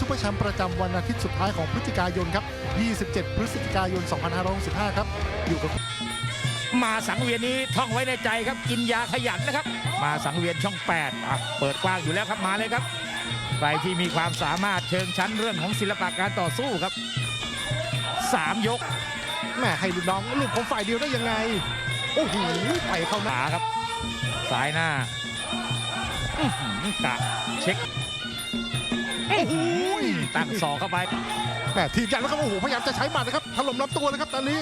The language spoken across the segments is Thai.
ซูเปอร์แชมป์ประจำวันอาทิตย์สุดท้ายของพฤศจิกายนครับ 27 พฤศจิกายน 2565 ครับ อยู่กับมาสังเวียนนี้ท่องไว้ในใจครับ กินยาขยันนะครับ มาสังเวียนช่อง8อะเปิดกว้างอยู่แล้วครับมาเลยครับ ใครที่มีความสามารถเชิงชั้นเรื่องของศิลปะการต่อสู้ครับสามยกแม่ให้ลูกน้องลูกของฝ่ายเดียวได้ยังไง โอ้โหไปเข้าหน้าครับซ้ายหน้ากะเช็ค ตั้งศอกเข้าไปแม่ทีบยันแล้วครับโอ้โหพยายามจะใช้หมัดนะครับถล่มลำตัวเลยครับตอนนี้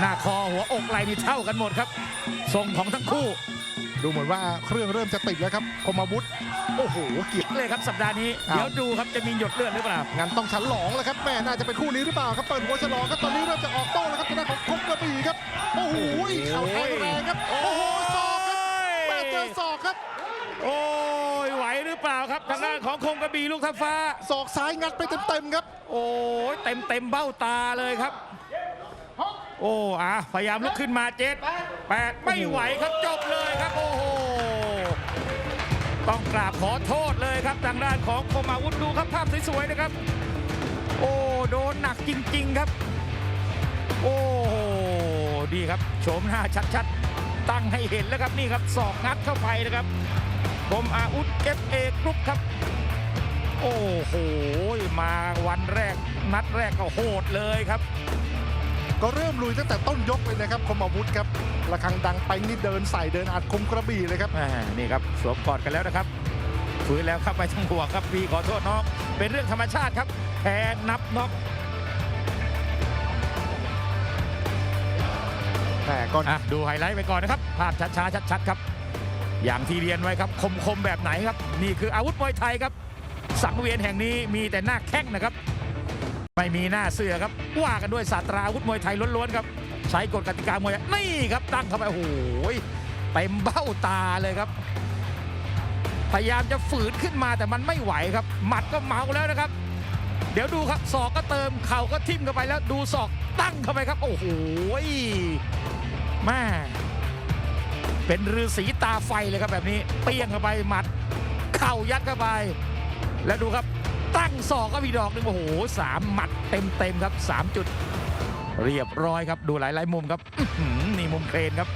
หน้าคอหัวอกไหล่นี่เท่ากันหมดครับทรงของทั้งคู่ ดูเหมือนว่าเครื่องเริ่มจะติดแล้วครับคมอาวุธโอ้โหเกี่ยวเลยครับสัปดาห์นี้ครับเดี๋ยวดูครับจะมีหยดเลือดหรือเปล่างั้นต้องฉลองแล้วครับแม่น่าจะเป็นคู่นี้หรือเปล่าครับเปิดหัวฉลองครับตอนนี้เริ่มจะออกโต้แล้วครับทางด้านของคมกระบี่ครับโอ้โหเข่าแทงแรงครับโอ้โหศอกครับแม่เจอศอกครับโอ้ยไหวหรือ เปล่าครับทางด้านของคงกระบี่ลูกทัพฟ้า ศอกซ้ายงัดไปเต็มๆครับ โอ้ยเต็มเต็มๆเบ้าตาเลยครับ โอ้อะพยายามลุกขึ้นมาเจ็ดแปดไม่ไหวครับจบเลยครับโอ้โหต้องกราบขอโทษเลยครับทางด้านของคมอาวุธดูครับภาพสวยๆนะครับ โอ้โดนหนักจริง ๆครับ โอ้โหดีครับโฉมหน้าชัดๆ ตั้งให้เห็นแล้วครับนี่ครับศอกงัดเข้าไปนะครับค มอาวุธเอฟเอกรุ๊ปครับ โอ้โห มาวันแรกนัดแรกก็โหดเลยครับ ก็เริ่มลุยตั้งแต่ต้นยกเลยนะครับคมอาวุธครับระฆังดังไปนี่เดินใส่เดินอัดคมกระบี่เลยครับอ่านี่ครับสวมกอดกันแล้วนะครับฟื้นแล้วครับไม่ต้องห่วงครับพี่ขอโทษน้องเป็นเรื่องธรรมชาติครับแพ้นับน็อกแต่ก็อะดูไฮไลท์ไปก่อนนะครับ ภาพช้าๆชัดๆครับ อย่างที่เรียนไว้ครับคมๆแบบไหนครับ นี่คืออาวุธมวยไทยครับ สังเวียนแห่งนี้มีแต่หน้าแข้งนะครับ ไม่มีหน้าเสือครับว่ากันด้วยศาสตราอาวุธมวยไทยล้วนๆครับ ใช้กฎกติกามวยนี่ครับตั้งเข้าไปโอ้โหเต็มเบ้าตาเลยครับ พยายามจะฝืนขึ้นมาแต่มันไม่ไหวครับ หมัดก็เมาแล้วนะครับ เดี๋ยวดูครับศอกก็เติมเข่าก็ทิ่มเข้าไปแล้วดูศอกตั้งเข้าไปครับ โอ้โหแม่ เป็นฤาษีตาไฟเลยครับแบบนี้ เปี้ยงเข้าไปหมัด เข่ายัดเข้าไป แล้วดูครับตั้งศอกก็มีดอกหนึ่งโอ้โหสามหมัดเต็มเต็มครับสามจุด เรียบร้อยครับดูหลายๆมุมครับนี่มุมเครนครับ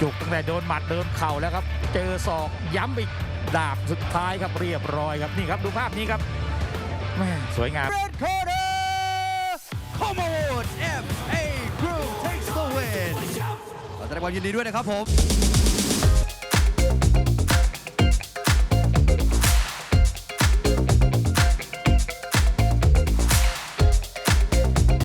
จุกตั้งแต่โดนหมัดเดินเข่าแล้วครับ เจอศอกย้ำอีกดาบสุดท้ายครับเรียบร้อยครับนี่ครับดูภาพนี้ครับแม่สวยงาม Red corner, Come on F แสดงความยินดีด้วยนะครับผม